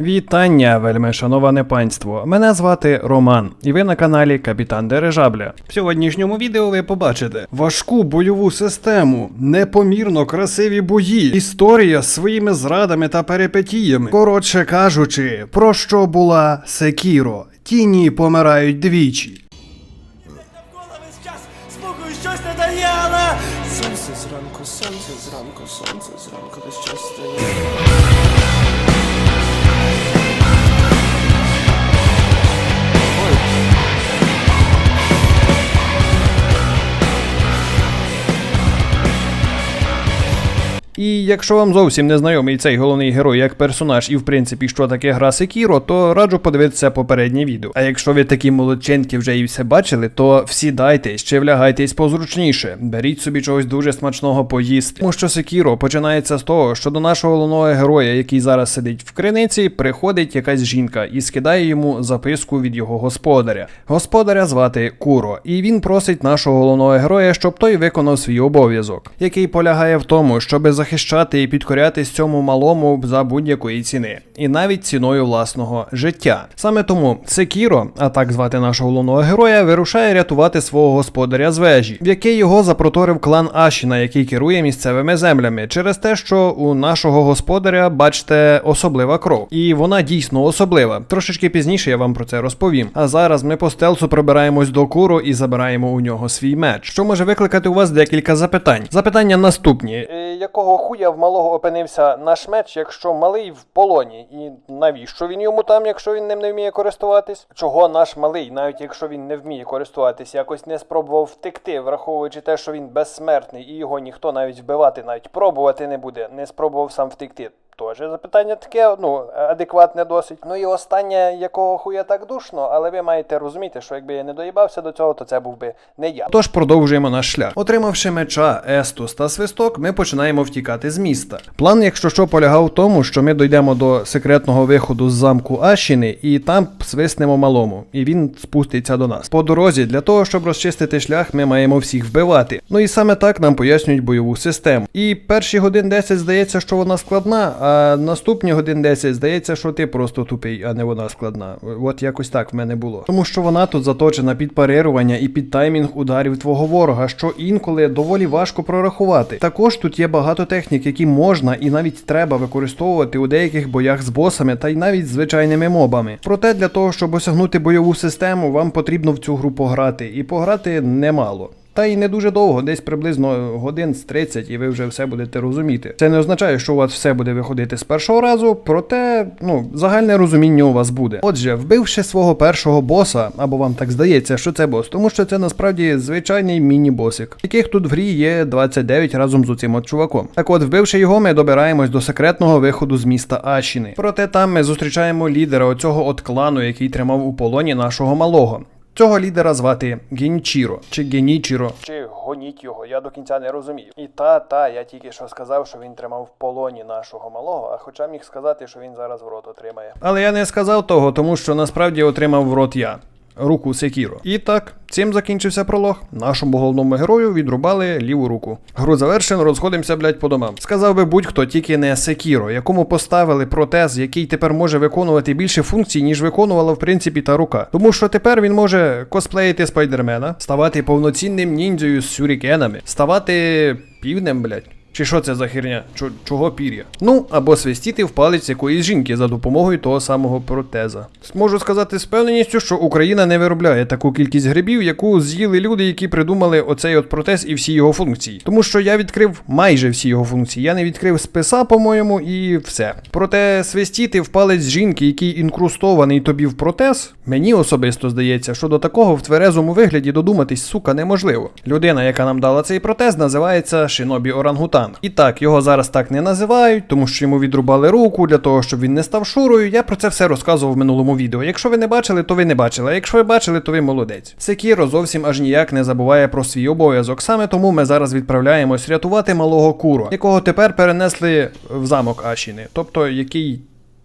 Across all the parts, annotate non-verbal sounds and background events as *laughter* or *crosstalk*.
Вітання, вельми шановане панство. Мене звати Роман, і ви на каналі Капітан Дирижабля. В сьогоднішньому відео ви побачите важку бойову систему, непомірно красиві бої, історія з своїми зрадами та перипетіями. Коротше кажучи, про що була Секіро. Тіні помирають двічі. Щось не дає, але сонце зранку, сонце зранку, сонце зранку весь час стає. І якщо вам зовсім не знайомий цей головний герой як персонаж і в принципі що таке гра Секіро, то раджу подивитися попереднє відео. А якщо ви такі молодченки вже і все бачили, то всідайтесь чи влягайтесь позручніше. Беріть собі чогось дуже смачного поїсти. Тому що Секіро починається з того, що до нашого головного героя, який зараз сидить в криниці, приходить якась жінка і скидає йому записку від його господаря. Господаря звати Куро, і він просить нашого головного героя, щоб той виконав свій обов'язок, який полягає в тому, щоби захищати і підкорятись цьому малому за будь-якої ціни, і навіть ціною власного життя. Саме тому Секіро, а так звати нашого головного героя, вирушає рятувати свого господаря з вежі, в який його запроторив клан Ашіна, який керує місцевими землями, через те, що у нашого господаря, бачите, особлива кров. І вона дійсно особлива. Трошечки пізніше я вам про це розповім. А зараз ми по стелсу прибираємось до куру і забираємо у нього свій меч, що може викликати у вас декілька запитань. Запитання наступні: Е, якого хуя в малого опинився наш меч, якщо малий в полоні? І навіщо він йому там, якщо він ним не вміє користуватись? Чого наш малий, навіть якщо він не вміє користуватись, якось не спробував втекти, враховуючи те, що він безсмертний і його ніхто навіть вбивати, навіть пробувати не буде, не спробував сам втекти. Теж запитання таке, ну, адекватне досить. Ну і останнє, якого хуя так душно, але ви маєте розуміти, що якби я не доїбався до цього, то це був би не я. Тож продовжуємо наш шлях. Отримавши меча, естус та свисток, ми починаємо втікати з міста. План, якщо що, полягав в тому, що ми дійдемо до секретного виходу з замку Ашіни і там свиснемо малому, і він спуститься до нас. По дорозі, для того, щоб розчистити шлях, ми маємо всіх вбивати. Ну і саме так нам пояснюють бойову систему. І перші годин 10 здається, що вона складна, а наступні годин 10 здається, що ти просто тупий, а не вона складна. От якось так в мене було. Тому що вона тут заточена під парирування і під таймінг ударів твого ворога, що інколи доволі важко прорахувати. Також тут є багато технік, які можна і навіть треба використовувати у деяких боях з босами та й навіть звичайними мобами. Проте для того, щоб осягнути бойову систему, вам потрібно в цю гру пограти, і пограти немало. Та й не дуже довго, десь приблизно годин з 30, і ви вже все будете розуміти. Це не означає, що у вас все буде виходити з першого разу, проте ну загальне розуміння у вас буде. Отже, вбивши свого першого боса, або вам так здається, що це бос, тому що це насправді звичайний міні-босик, яких тут в грі є 29 разом з цим от чуваком. Так от, вбивши його, ми добираємось до секретного виходу з міста Ашіни. Проте там ми зустрічаємо лідера оцього от клану, який тримав у полоні нашого малого. Цього лідера звати Генічіро чи Генічіро. Чи гоніть його, я до кінця не розумію. І та, та, я тільки що сказав, що він тримав в полоні нашого малого, а хоча міг сказати, що він зараз в рот отримає. Але я не сказав того, тому що насправді отримав в рот я. Руку Секіро. І так, цим закінчився пролог. Нашому головному герою відрубали ліву руку. Гру завершено, розходимося, блять, по домам. Сказав би будь-хто, тільки не Секіро, якому поставили протез, який тепер може виконувати більше функцій, ніж виконувала в принципі та рука. Тому що тепер він може косплеїти спайдермена, ставати повноцінним ніндзею з сюрікенами, ставати півнем, блять. Чи що це за херня? Чо- чого пір'я? Ну, або свистіти в палець якоїсь жінки за допомогою того самого протеза. Можу сказати з певненістю, що Україна не виробляє таку кількість грибів, яку з'їли люди, які придумали оцей от протез і всі його функції. Тому що я відкрив майже всі його функції. Я не відкрив списа, по-моєму, і все. Проте свистіти в палець жінки, який інкрустований тобі в протез, мені особисто здається, що до такого в тверезому вигляді додуматись, сука, неможливо. Людина, яка нам дала цей протез, називається Шинобі Орангутан. І так, його зараз так не називають, тому що йому відрубали руку для того, щоб він не став шурою. Я про це все розказував в минулому відео. Якщо ви не бачили, то ви не бачили. А якщо ви бачили, то ви молодець. Секіро зовсім аж ніяк не забуває про свій обов'язок. Саме тому ми зараз відправляємось рятувати малого Куро, якого тепер перенесли в замок Ашіни, тобто який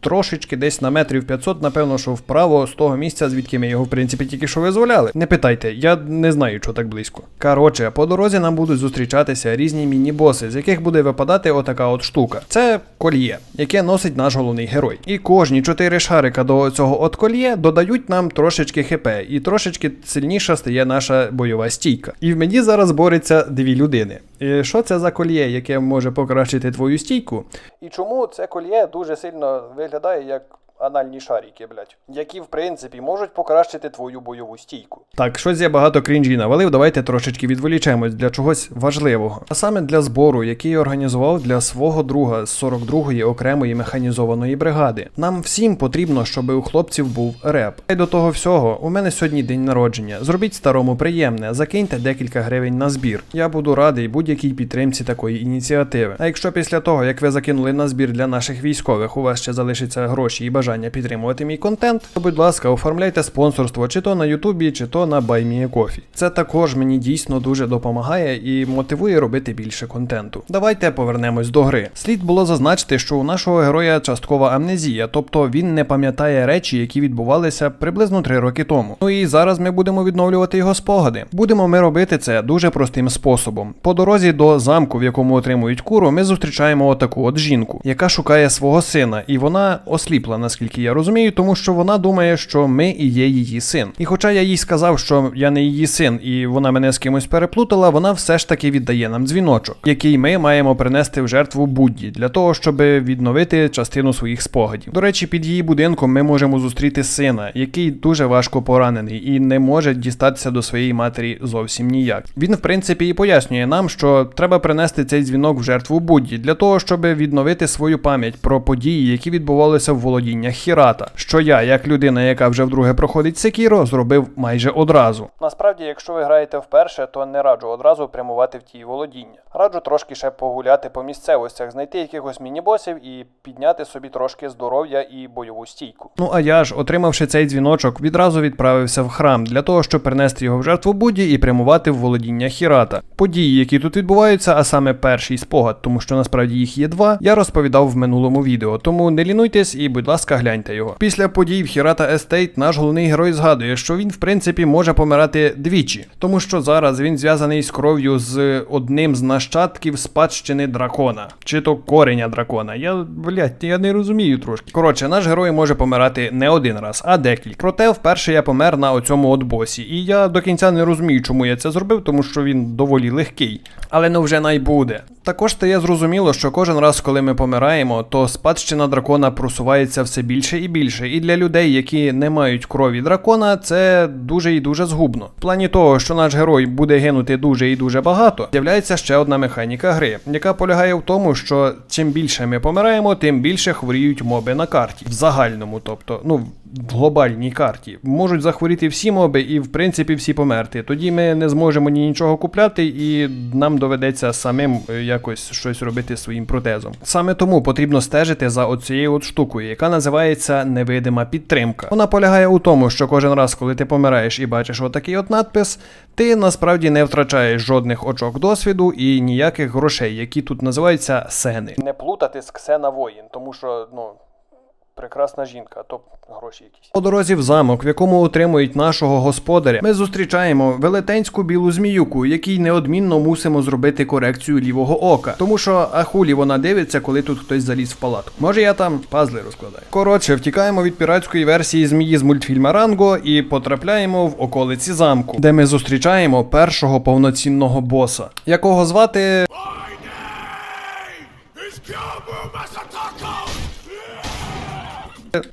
трошечки десь на метрів 500, напевно, що вправо з того місця, звідки ми його, в принципі, тільки що визволяли. Не питайте, я не знаю, що так близько. Коротше, по дорозі нам будуть зустрічатися різні міні-боси, з яких буде випадати отака от штука. Це кольє, яке носить наш головний герой. І кожні чотири шарика до цього от кольє додають нам трошечки хп, і трошечки сильніша стає наша бойова стійка. І в мені зараз бореться дві людини. Що це за кольє, яке може покращити твою стійку? І чому це кольє дуже сильно виглядає як анальні шарики, блядь, які в принципі можуть покращити твою бойову стійку. Так, щось я багато крінжі навалив, давайте трошечки відволічемось для чогось важливого. А саме для збору, який я організував для свого друга з 42-ї окремої механізованої бригади. Нам всім потрібно, щоб у хлопців був реп. І до того всього, у мене сьогодні день народження. Зробіть старому приємне, закиньте декілька гривень на збір. Я буду радий будь-якій підтримці такої ініціативи. А якщо після того, як ви закинули на збір для наших військових, у вас ще залишиться гроші і бажання підтримувати мій контент, то будь ласка, оформляйте спонсорство чи то на Ютубі, чи то на BuyMeACoffee. Це також мені дійсно дуже допомагає і мотивує робити більше контенту. Давайте повернемось до гри. Слід було зазначити, що у нашого героя часткова амнезія, тобто він не пам'ятає речі, які відбувалися приблизно 3 роки тому. Ну і зараз ми будемо відновлювати його спогади. Будемо ми робити це дуже простим способом. По дорозі до замку, в якому отримують куру, ми зустрічаємо отаку от жінку, яка шукає свого сина, і вона осліпла, наскільки я розумію, тому що вона думає, що ми і є її син. І хоча я їй сказав, що я не її син, і вона мене з кимось переплутала, вона все ж таки віддає нам дзвіночок, який ми маємо принести в жертву Будді для того, щоб відновити частину своїх спогадів. До речі, під її будинком ми можемо зустріти сина, який дуже важко поранений і не може дістатися до своєї матері зовсім ніяк. Він, в принципі, і пояснює нам, що треба принести цей дзвінок в жертву Будді для того, щоб відновити свою пам'ять про події, які відбувалися в володіннях Хірата, що я, як людина, яка вже вдруге проходить Секіро, зробив майже одразу. Насправді, якщо ви граєте вперше, то не раджу одразу прямувати в ті володіння. Раджу трошки ще погуляти по місцевостях, знайти якихось міні-босів і підняти собі трошки здоров'я і бойову стійку. Ну а я ж, отримавши цей дзвіночок, відразу відправився в храм для того, щоб принести його в жертву Будді і прямувати в володіння Хірата. Події, які тут відбуваються, а саме перший спогад, тому що насправді їх є два, я розповідав в минулому відео. Тому не лінуйтесь і, будь ласка, гляньте його. Після подій в Хірата Естейт наш головний герой згадує, що він в принципі може помирати двічі, тому що зараз він зв'язаний з кров'ю з одним з нащадків спадщини дракона, чи то кореня дракона. Я блядь, я не розумію трошки. Коротше, наш герой може помирати не один раз, а декілька. Проте вперше я помер на оцьому от босі, і я до кінця не розумію, чому я це зробив, тому що він доволі легкий. Але ну вже найбуде. Також стає зрозуміло, що кожен раз, коли ми помираємо, то спадщина дракона просувається все більше і більше. І для людей, які не мають крові дракона, це дуже і дуже згубно. В плані того, що наш герой буде гинути дуже і дуже багато, з'являється ще одна механіка гри, яка полягає в тому, що чим більше ми помираємо, тим більше хворіють моби на карті. В загальному, тобто, ну. В глобальній карті можуть захворіти всі моби і в принципі всі померти. Тоді ми не зможемо ні нічого купляти, і нам доведеться самим е, якось щось робити своїм протезом. Саме тому потрібно стежити за оцією от штукою, яка називається невидима підтримка. Вона полягає у тому, що кожен раз, коли ти помираєш і бачиш отакий от надпис, ти насправді не втрачаєш жодних очок досвіду і ніяких грошей, які тут називаються сени. Не плутати з ксена воїн, тому що ну. Прекрасна жінка, то гроші якісь. По дорозі в замок, в якому утримують нашого господаря, ми зустрічаємо велетенську білу зміюку, якій неодмінно мусимо зробити корекцію лівого ока. Тому що ахулі вона дивиться, коли тут хтось заліз в палатку. Може я там пазли розкладаю. Коротше, втікаємо від піратської версії змії з мультфільма Ранго і потрапляємо в околиці замку, де ми зустрічаємо першого повноцінного боса, якого звати. Is Kyobu Masataka!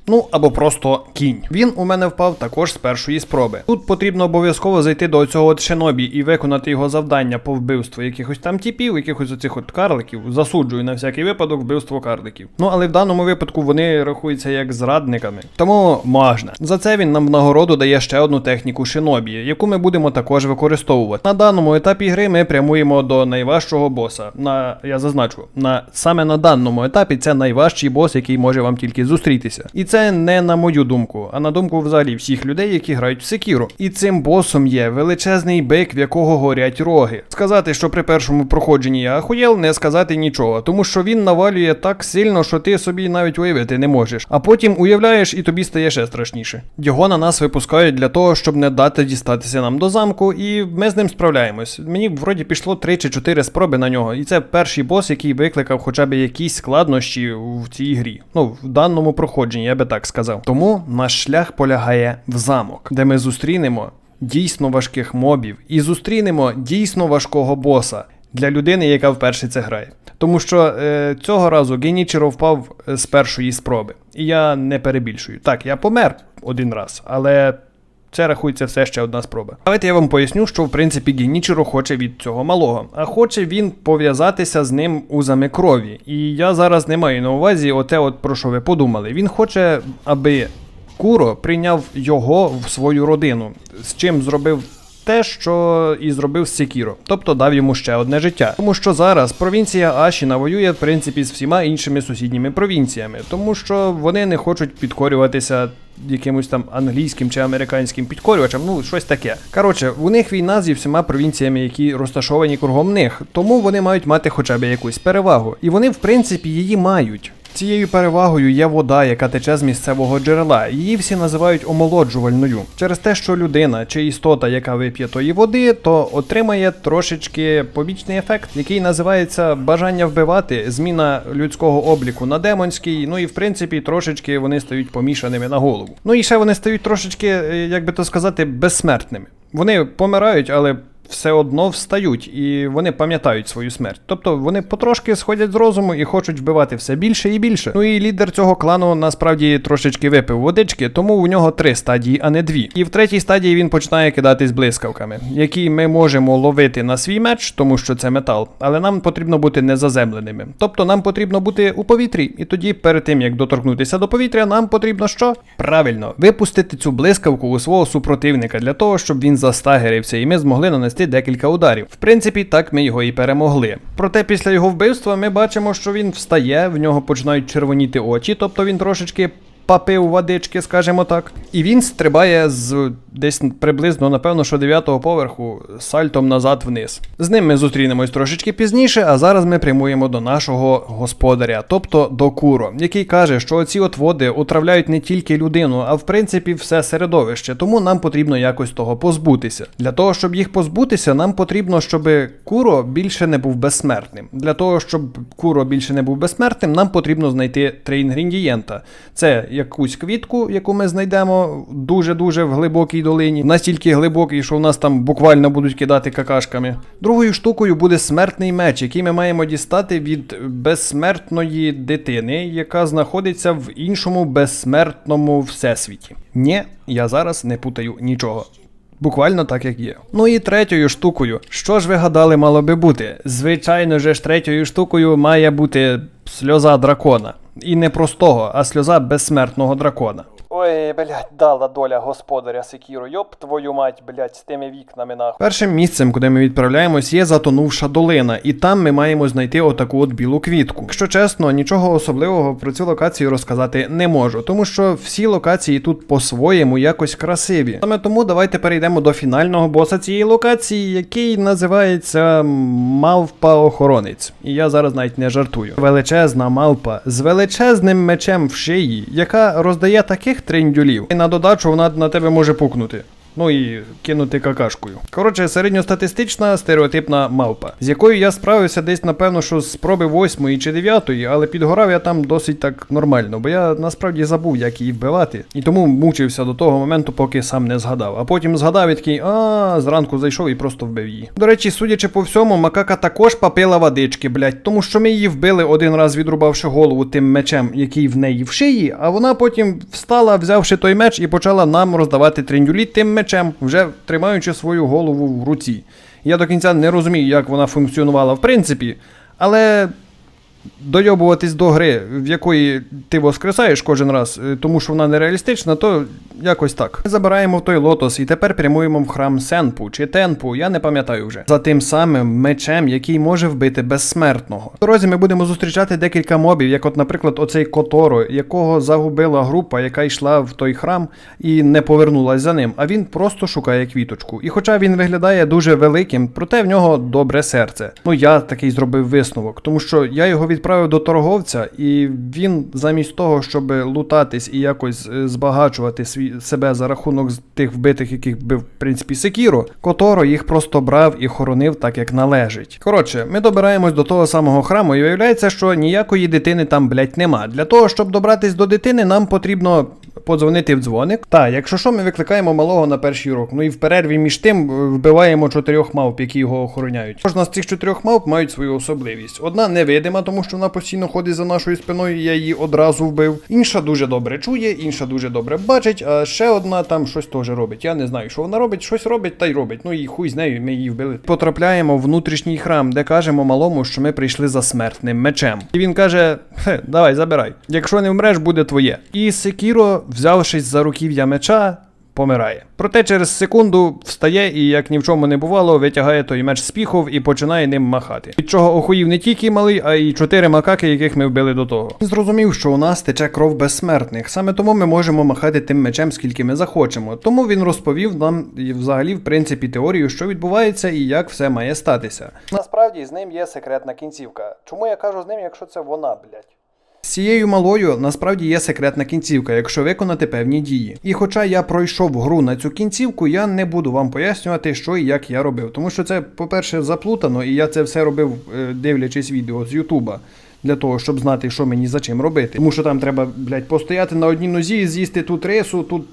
Ну або просто кінь. Він у мене впав також з першої спроби. Тут потрібно обов'язково зайти до цього от шинобі і виконати його завдання по вбивству якихось там типів, якихось оцих от карликів. Засуджую на всякий випадок вбивство карликів. Ну але в даному випадку вони рахуються як зрадниками. Тому можна. За це він нам в нагороду дає ще одну техніку шинобі, яку ми будемо також використовувати. На даному етапі гри ми прямуємо до найважчого боса. На я зазначу, на саме на даному етапі це найважчий бос, який може вам тільки зустрітися. І це не на мою думку, а на думку взагалі всіх людей, які грають в Секіру. І цим босом є величезний бик, в якого горять роги. Сказати, що при першому проходженні я ахуєл, не сказати нічого, тому що він навалює так сильно, що ти собі навіть уявити не можеш. А потім уявляєш, і тобі стає ще страшніше. Його на нас випускають для того, щоб не дати дістатися нам до замку, і ми з ним справляємось. Мені вроді пішло 3 чи 4 спроби на нього, і це перший бос, який викликав хоча б якісь складнощі в цій грі. Ну, в даному проходженні, я би так сказав. Тому наш шлях полягає в замок, де ми зустрінемо дійсно важких мобів і зустрінемо дійсно важкого боса для людини, яка вперше це грає. Тому що е, цього разу Генічеро впав е, з першої спроби. І я не перебільшую. Так, я помер один раз, але це рахується все ще одна спроба. Давайте я вам поясню, що в принципі Генічіро хоче від цього малого. А хоче він пов'язатися з ним узами крові. І я зараз не маю на увазі оте, от про що ви подумали. Він хоче, аби Куро прийняв його в свою родину, з чим зробив. Те, що і зробив Секіро, тобто дав йому ще одне життя. Тому що зараз провінція Ашіна воює в принципі з всіма іншими сусідніми провінціями, тому що вони не хочуть підкорюватися якимось там англійським чи американським підкорювачам, ну щось таке. Коротше, у них війна зі всіма провінціями, які розташовані кругом них, тому вони мають мати хоча б якусь перевагу. І вони, в принципі, її мають. Цією перевагою є вода, яка тече з місцевого джерела. Її всі називають омолоджувальною. Через те, що людина чи істота, яка вип'є тої води, то отримає трошечки побічний ефект, який називається бажання вбивати, зміна людського обліку на демонський. Ну і в принципі трошечки вони стають помішаними на голову. Ну і ще вони стають трошечки, е, як би то сказати, безсмертними. Вони помирають, але все одно встають і вони пам'ятають свою смерть. Тобто вони потрошки сходять з розуму і хочуть вбивати все більше і більше. Ну і лідер цього клану насправді трошечки випив водички, тому у нього три стадії, а не дві. І в третій стадії він починає кидатись блискавками, які ми можемо ловити на свій меч, тому що це метал, але нам потрібно бути незаземленими. Тобто нам потрібно бути у повітрі, і тоді, перед тим як доторкнутися до повітря, нам потрібно що? Правильно, випустити цю блискавку у свого супротивника для того, щоб він застагерився, і ми змогли нанести декілька ударів. В принципі, так ми його і перемогли. Проте після його вбивства ми бачимо, що він встає, в нього починають червоніти очі, тобто він трошечки. Попив водички, скажімо так. І він стрибає з десь приблизно, напевно, що 9-го поверху сальтом назад вниз. З ним ми зустрінемось трошечки пізніше, а зараз ми прямуємо до нашого господаря, тобто до Куро, який каже, що ці от води отравляють не тільки людину, а в принципі все середовище, тому нам потрібно якось того позбутися. Для того, щоб їх позбутися, нам потрібно, щоб Куро більше не був безсмертним. Для того, щоб Куро більше не був безсмертним, нам потрібно знайти три інгредієнта. Це якусь квітку, яку ми знайдемо дуже-дуже в глибокій долині, настільки глибокий, що в нас там буквально будуть кидати какашками. Другою штукою буде смертний меч, який ми маємо дістати від безсмертної дитини, яка знаходиться в іншому безсмертному всесвіті. Ні, я зараз не путаю нічого. Буквально так, як є. Ну і третьою штукою. Що ж ви гадали, мало би бути? Звичайно же ж, третьою штукою має бути сльоза дракона. І не простого, а сльоза безсмертного дракона. Ой, блядь, дала доля господаря Секіру, йоп твою мать, блядь, з тими вікнами нахуй. Першим місцем, куди ми відправляємось, є затонувша долина, і там ми маємо знайти отаку от білу квітку. Якщо чесно, нічого особливого про цю локацію розказати не можу, тому що всі локації тут по-своєму якось красиві. Саме тому давайте перейдемо до фінального боса цієї локації, який називається Мавпа-охоронець. І я зараз навіть не жартую. Величезна мавпа з величезним мечем в шиї, яка роздає таких триндюлів. І на додачу вона на тебе може пукнути. Ну і кинути какашкою. Коротше, середньостатистична стереотипна мавпа, з якою я справився десь, напевно, що з спроби 8 чи 9, але підгорав я там досить так нормально, бо я насправді забув, як її вбивати. І тому мучився до того моменту, поки сам не згадав. А потім згадав і такий, а зранку зайшов і просто вбив її. До речі, судячи по всьому, макака також попила водички, блять, тому що ми її вбили один раз, відрубавши голову тим мечем, який в неї в шиї, а вона потім встала, взявши той меч і почала нам роздавати трендюлі тим мечем, вже тримаючи свою голову в руці. Я до кінця не розумію, як вона функціонувала в принципі, але дойобуватись до гри, в якої ти воскресаєш кожен раз, е, тому що вона нереалістична, то якось так. Ми забираємо той лотос і тепер прямуємо в храм Сенпу чи Тенпу, я не пам'ятаю вже. За тим самим мечем, який може вбити безсмертного. В дорозі ми будемо зустрічати декілька мобів, як, от, наприклад, оцей Которо, якого загубила група, яка йшла в той храм і не повернулась за ним. А він просто шукає квіточку. І хоча він виглядає дуже великим, проте в нього добре серце. Ну я такий зробив висновок, тому що я його відправив до торговця, і він замість того, щоб лутатись і якось е, збагачувати свій себе за рахунок тих вбитих, яких бив в принципі Секіро, Которо їх просто брав і хоронив так, як належить. Коротше, ми добираємось до того самого храму, і виявляється, що ніякої дитини там, блять, нема. Для того, щоб добратись до дитини, нам потрібно подзвонити в дзвоник. Та, якщо що, ми викликаємо малого на перший урок. Ну і в перерві між тим е, вбиваємо чотирьох мавп, які його охороняють. Кожна з цих чотирьох мавп мають свою особливість. Одна невидима, тому що вона постійно ходить за нашою спиною, я її одразу вбив. Інша дуже добре чує, інша дуже добре бачить, а ще одна там щось теж робить. Я не знаю, що вона робить, щось робить та й робить. Ну і хуй з нею, ми її вбили. Потрапляємо в внутрішній храм, де кажемо малому, що ми прийшли за смертним мечем. І він каже: Хе, давай, забирай. Якщо не вмреш, буде твоє. І Секіро, взявшись за руків'я меча, помирає. Проте через секунду встає і, як ні в чому не бувало, витягає той меч з піхов і починає ним махати. Від чого охуїв не тільки малий, а й чотири макаки, яких ми вбили до того. Він зрозумів, що у нас тече кров безсмертних. Саме тому ми можемо махати тим мечем, скільки ми захочемо. Тому він розповів нам взагалі, в принципі, теорію, що відбувається і як все має статися. Насправді з ним є секретна кінцівка. Чому я кажу з ним, якщо це вона, блядь? Цією малою насправді є секретна кінцівка, якщо виконати певні дії. І хоча я пройшов гру на цю кінцівку, я не буду вам пояснювати, що і як я робив. Тому що це, по-перше, заплутано, і я це все робив, е, дивлячись відео з Ютуба. Для того, щоб знати, що мені за чим робити. Тому що там треба, блядь, постояти на одній нозі, з'їсти тут рису, тут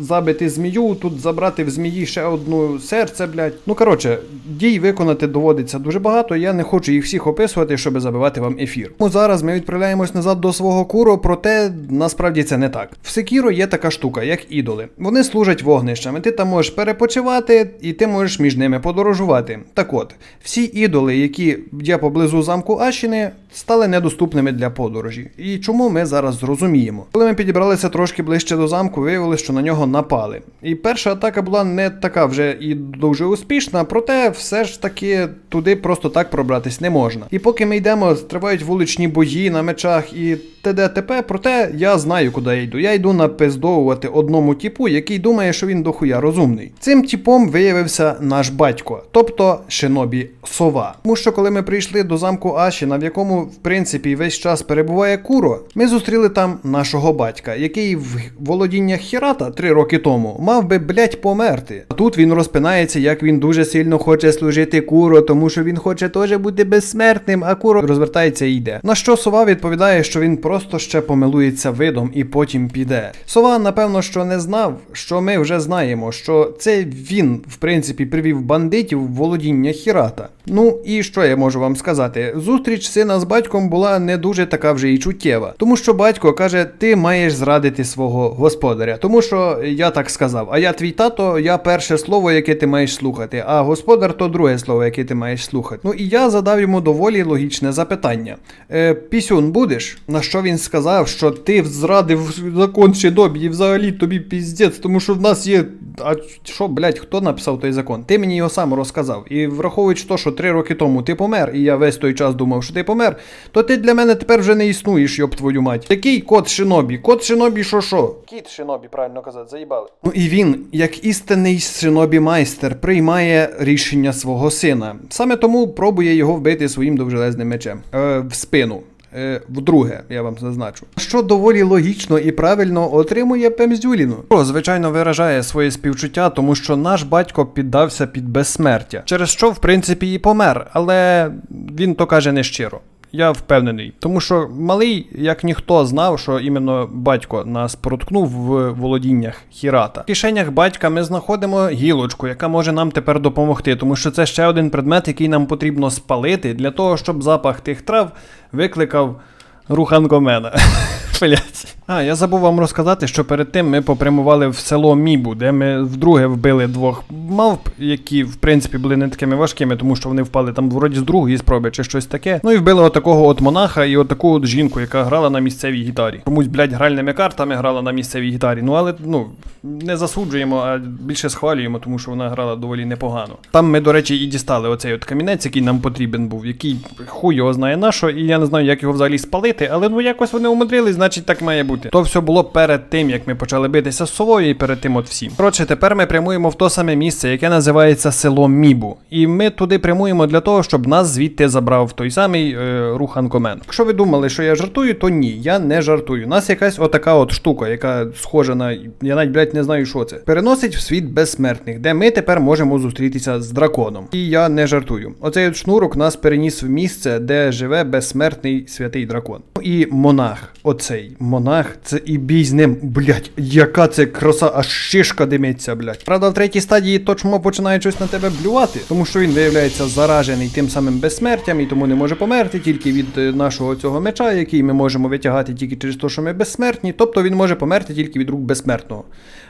забити змію, тут забрати в змії ще одну серце, блядь. Ну коротше, дій виконати доводиться дуже багато. Я не хочу їх всіх описувати, щоб забивати вам ефір. Тому зараз ми відправляємось назад до свого куро, проте насправді це не так. В Секіро є така штука, як ідоли. Вони служать вогнищами. Ти там можеш перепочивати, і ти можеш між ними подорожувати. Так от, всі ідоли, які є поблизу замку Ашіни, стали недоступними для подорожі. І чому ми зараз зрозуміємо? Коли ми підібралися трошки ближче до замку, виявилося, що на нього напали. І перша атака була не така вже і дуже успішна, проте все ж таки туди просто так пробратись не можна. І поки ми йдемо, тривають вуличні бої на мечах і т.д. т.п., проте я знаю, куди я йду. Я йду напиздовувати одному типу, який думає, що він дохуя розумний. Цим типом виявився наш батько, тобто Шинобі Сова. Тому що коли ми прийшли до замку Ашіна, в в принципі весь час перебуває Куро, ми зустріли там нашого батька, який в володіннях Хірата три роки тому мав би блять померти. А тут він розпинається, як він дуже сильно хоче служити Куро, тому що він хоче теж бути безсмертним, а Куро розвертається і йде. На що сова відповідає, що він просто ще помилується видом і потім піде. Сова, напевно, що не знав, що ми вже знаємо, що це він, в принципі, привів бандитів в володіння Хірата. Ну і що я можу вам сказати? Зустріч сина з батьком була не дуже така вже і чуттєва, тому що батько каже: ти маєш зрадити свого господаря, тому що я так сказав. А я твій тато, я перше слово, яке ти маєш слухати, а господар то друге слово, яке ти маєш слухати. Ну і я задав йому доволі логічне запитання: е, Пісюн будеш? На що він сказав, що ти зрадив закон Шинобі, і взагалі тобі піздець, тому що в нас є. А що, блядь, хто написав той закон? Ти мені його сам розказав. І враховуючи то, що три роки тому ти помер, і я весь той час думав, що ти помер, то ти для мене тепер вже не існуєш, йоб твою мать. Такий кот Шинобі? Кот Шинобі, що що? Кіт Шинобі, правильно казати, заїбали. Ну і він, як істинний Шинобі майстер, приймає рішення свого сина. Саме тому пробує його вбити своїм довжелезним мечем. Е, в спину. Е, вдруге, я вам зазначу. Що доволі логічно і правильно отримує Пемзюліну. Про, звичайно, виражає своє співчуття, тому що наш батько піддався під безсмертя, через що, в принципі, і помер, але він то каже нещиро. Я впевнений, тому що малий, як ніхто, знав, що іменно батько нас проткнув в володіннях Хірата. В кишенях батька ми знаходимо гілочку, яка може нам тепер допомогти, тому що це ще один предмет, який нам потрібно спалити для того, щоб запах тих трав викликав руханкомена. *laughs* Блять. А, я забув вам розказати, що перед тим ми попрямували в село Мібу, де ми вдруге вбили двох мавп, які в принципі були не такими важкими, тому що вони впали там вроді з другої спроби чи щось таке. Ну і вбили отакого от монаха і отаку от жінку, яка грала на місцевій гітарі. Комусь, блядь, гральними картами грала на місцевій гітарі. Ну але ну не засуджуємо, а більше схвалюємо, тому що вона грала доволі непогано. Там ми, до речі, і дістали оцей от камінець, який нам потрібен був, який хуй його знає на що, і я не знаю, як його взагалі спалити, але ну якось вони умудрились, значить так має бути. То все було перед тим, як ми почали битися з совою і перед тим от всім. Коротше, тепер ми прямуємо в то саме місце, яке називається село Мібу. І ми туди прямуємо для того, щоб нас звідти забрав той самий е, Рухан Комен. Якщо ви думали, що я жартую, то ні, я не жартую. У нас якась отака от штука, яка схожа на. Я навіть, блядь, не знаю, що це. Переносить в світ безсмертних, де ми тепер можемо зустрітися з драконом. І я не жартую. Оцей от шнурок нас переніс в місце, де живе безсмертний святий дракон. І монах, оцей монах, це і бій з ним. Блять, яка це краса, аж шишка димиться, блять. Правда, в третій стадії точмо починає щось на тебе блювати, тому що він виявляється заражений тим самим безсмертям і тому не може померти тільки від е, нашого цього меча, який ми можемо витягати тільки через те, що ми безсмертні. Тобто він може померти тільки від рук безсмертного.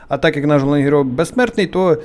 А так як наш головний герой безсмертний, то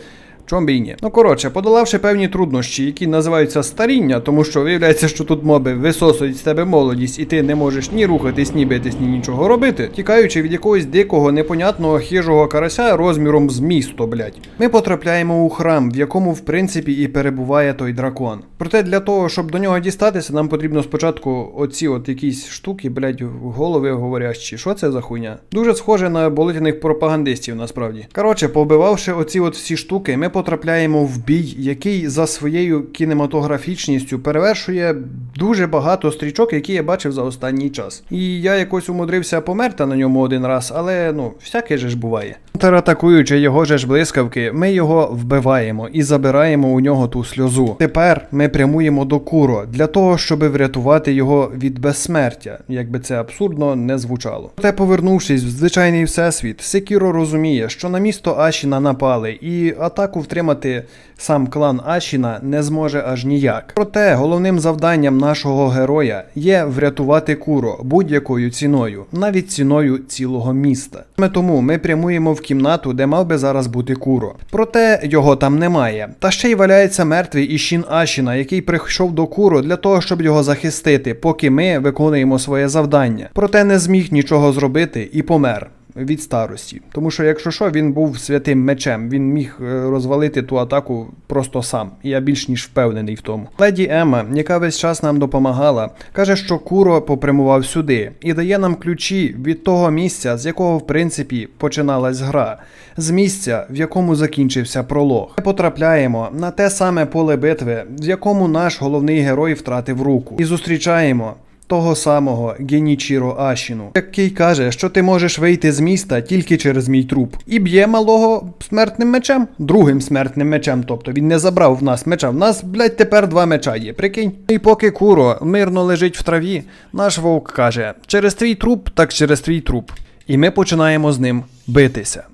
Чом би і ні. Ну коротше, подолавши певні труднощі, які називаються старіння, тому що виявляється, що тут моби висосують з тебе молодість, і ти не можеш ні рухатись, ні битись, ні нічого робити, тікаючи від якогось дикого, непонятного хижого карася розміром з місто, блять. Ми потрапляємо у храм, в якому в принципі і перебуває той дракон. Проте для того, щоб до нього дістатися, нам потрібно спочатку оці от якісь штуки, блять, голови говорящі. Що це за хуйня? Дуже схоже на болотяних пропагандистів, насправді. Коротше, побивавши оці от всі штуки, ми потрапляємо в бій, який за своєю кінематографічністю перевершує дуже багато стрічок, які я бачив за останній час. І я якось умудрився померти на ньому один раз, але ну, всяке же ж буває. Контратакуючи його же ж блискавки, ми його вбиваємо і забираємо у нього ту сльозу. Тепер ми прямуємо до Куро для того, щоб врятувати його від безсмертя, якби це абсурдно не звучало. Проте, повернувшись в звичайний всесвіт, Секіро розуміє, що на місто Ашіна напали, і атаку втримати сам клан Ашіна не зможе аж ніяк. Проте головним завданням нашого героя є врятувати Куро будь-якою ціною, навіть ціною цілого міста. Саме тому ми прямуємо в кімнату, де мав би зараз бути Куро. Проте його там немає. Та ще й валяється мертвий Ішін Ашіна, який прийшов до Куро для того, щоб його захистити, поки ми виконуємо своє завдання. Проте не зміг нічого зробити і помер. Від старості, тому що якщо що, він був святим мечем, він міг е, розвалити ту атаку просто сам. Я більш ніж впевнений в тому. Леді Ема, яка весь час нам допомагала, каже, що Куро попрямував сюди і дає нам ключі від того місця, з якого в принципі починалась гра, з місця, в якому закінчився пролог. Ми потрапляємо на те саме поле битви, в якому наш головний герой втратив руку, і зустрічаємо того самого Генічіро Ашіну, який каже, що ти можеш вийти з міста тільки через мій труп, і б'є малого смертним мечем, другим смертним мечем. Тобто він не забрав в нас меча. В нас, блядь, тепер два меча є. Прикинь. І поки Куро мирно лежить в траві, наш вовк каже: через твій труп, так через твій труп. І ми починаємо з ним битися.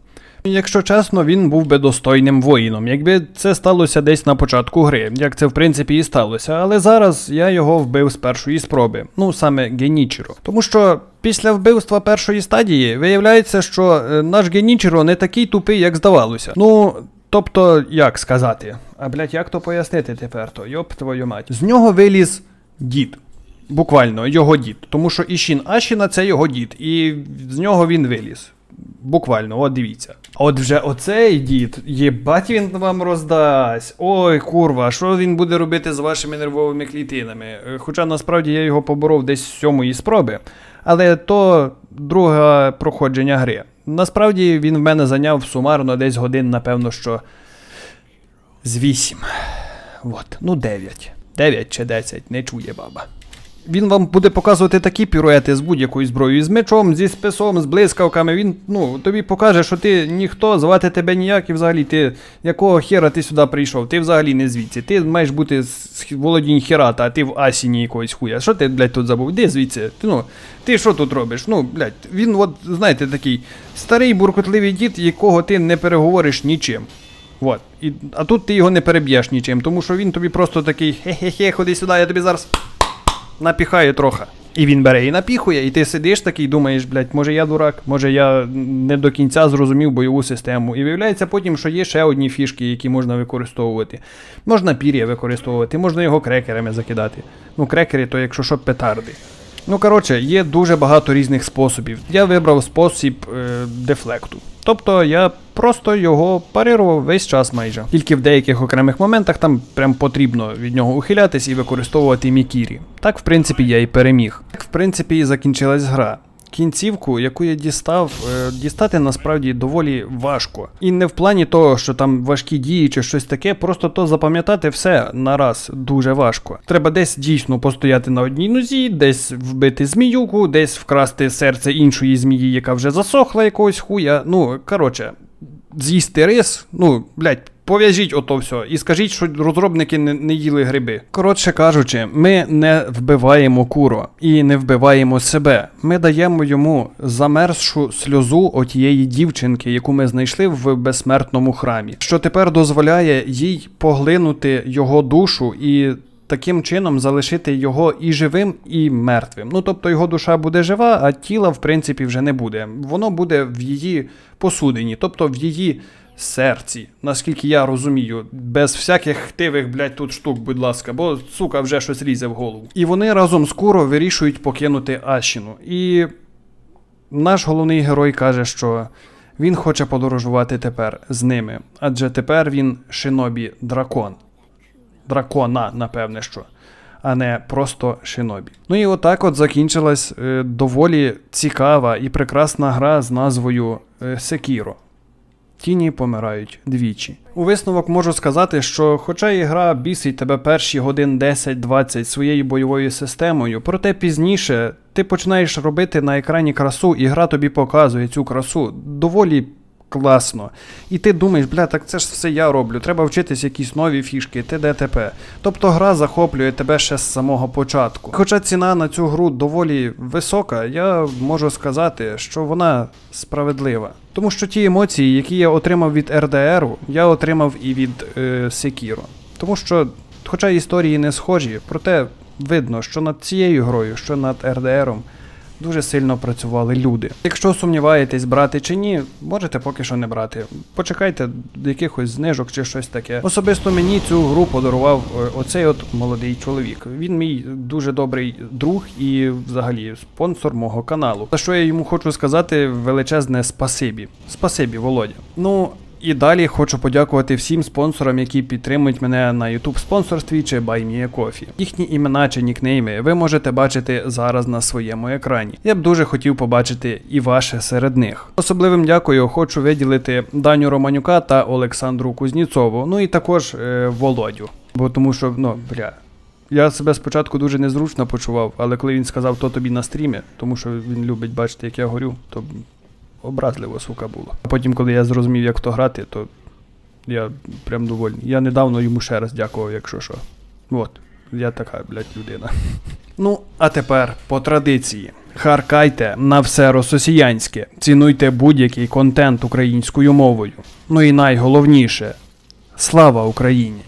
Якщо чесно, він був би достойним воїном, якби це сталося десь на початку гри, як це в принципі і сталося. Але зараз я його вбив з першої спроби, ну саме Генічіро. Тому що після вбивства першої стадії виявляється, що е, наш Генічіро не такий тупий, як здавалося. Ну. Тобто, як сказати? А блять, як то пояснити тепер то? Йоп твою мать. З нього виліз дід. Буквально його дід. Тому що Ішін Ашіна це його дід, і з нього він виліз. Буквально, от дивіться. От вже оцей дід, єбать він вам роздасть. Ой, курва, що він буде робити з вашими нервовими клітинами? Е, Хоча насправді я його поборов десь з сьомої спроби, але то друге проходження гри. Насправді він в мене зайняв сумарно десь годин, напевно, що з 8. От, ну 9. 9 чи 10, не чує баба. Він вам буде показувати такі піруети з будь-якою зброєю, з мечом, зі списом, з блискавками. Він ну, тобі покаже, що ти ніхто, звати тебе ніяк, і взагалі ти якого хера ти сюди прийшов? Ти взагалі не звідси. Ти маєш бути з володінь херата, а ти в Асіні якогось хуя. Що ти, блядь, тут забув? Де звідси? Ти, ну, ти що тут робиш? Ну, блядь, він, от, знаєте, такий старий буркотливий дід, якого ти не переговориш нічим. Вот. І, а тут ти його не переб'єш нічим, тому що він тобі просто такий хе-хе-хе, ходи сюди, я тобі зараз напіхаю трохи. І він бере і напіхує, і ти сидиш такий, думаєш, блядь, може я дурак, може я не до кінця зрозумів бойову систему. І виявляється потім, що є ще одні фішки, які можна використовувати. Можна пір'я використовувати, можна його крекерами закидати. Ну, крекери, то якщо що, петарди. Ну, коротше, є дуже багато різних способів. Я вибрав спосіб е, дефлекту. Тобто я просто його парирував весь час майже. Тільки в деяких окремих моментах там прям потрібно від нього ухилятись і використовувати мікірі. Так, в принципі, я і переміг. Так, в принципі, і закінчилась гра. Кінцівку, яку я дістав, е, дістати насправді доволі важко. І не в плані того, що там важкі дії чи щось таке, просто то запам'ятати все на раз дуже важко. Треба десь дійсно постояти на одній нозі, десь вбити зміюку, десь вкрасти серце іншої змії, яка вже засохла якогось хуя. Ну, коротше, з'їсти рис, ну, блядь, пов'яжіть ото все і скажіть, що розробники не, не їли гриби. Коротше кажучи, ми не вбиваємо куро і не вбиваємо себе. Ми даємо йому замерзшу сльозу отієї дівчинки, яку ми знайшли в безсмертному храмі, що тепер дозволяє їй поглинути його душу і. Таким чином залишити його і живим, і мертвим. Ну тобто його душа буде жива, а тіла, в принципі, вже не буде. Воно буде в її посудині, тобто в її серці, наскільки я розумію, без всяких хтивих, блядь, тут штук, будь ласка, бо сука вже щось лізе в голову. І вони разом з Куро вирішують покинути Ашіну. І наш головний герой каже, що він хоче подорожувати тепер з ними, адже тепер він шинобі дракон дракона, напевне, що, а не просто шинобі. Ну і отак от закінчилась е, доволі цікава і прекрасна гра з назвою е, Секіро. Тіні помирають двічі. У висновок можу сказати, що хоча і гра бісить тебе перші годин 10-20 своєю бойовою системою, проте пізніше ти починаєш робити на екрані красу, і гра тобі показує цю красу доволі класно. І ти думаєш, бля, так це ж все я роблю, треба вчитись якісь нові фішки, ТДТП. Тобто гра захоплює тебе ще з самого початку. Хоча ціна на цю гру доволі висока, я можу сказати, що вона справедлива. Тому що ті емоції, які я отримав від РДР, я отримав і від е, Sekiro. Тому що, хоча історії не схожі, проте видно, що над цією грою, що над РДРом дуже сильно працювали люди. Якщо сумніваєтесь, брати чи ні, можете поки що не брати. Почекайте якихось знижок чи щось таке. Особисто мені цю гру подарував е, оцей от молодий чоловік. Він мій дуже добрий друг і взагалі спонсор мого каналу. За що я йому хочу сказати величезне спасибі. Спасибі, Володя. Ну. І далі хочу подякувати всім спонсорам, які підтримують мене на YouTube спонсорстві чи BuyMeACoffee. Їхні імена чи нікнейми ви можете бачити зараз на своєму екрані. Я б дуже хотів побачити і ваше серед них. Особливим дякую хочу виділити Даню Романюка та Олександру Кузніцову, ну і також е, Володю. Бо тому що, ну, бля. Я себе спочатку дуже незручно почував, але коли він сказав, то тобі на стрімі, тому що він любить бачити, як я горю, то образливо, сука, було. А потім, коли я зрозумів, як то грати, то я прям довольний. Я недавно йому ще раз дякував, якщо що. От, я така, блядь, людина. *laughs* Ну, а тепер по традиції. Харкайте на все рососіянське, цінуйте будь-який контент українською мовою. Ну і найголовніше слава Україні!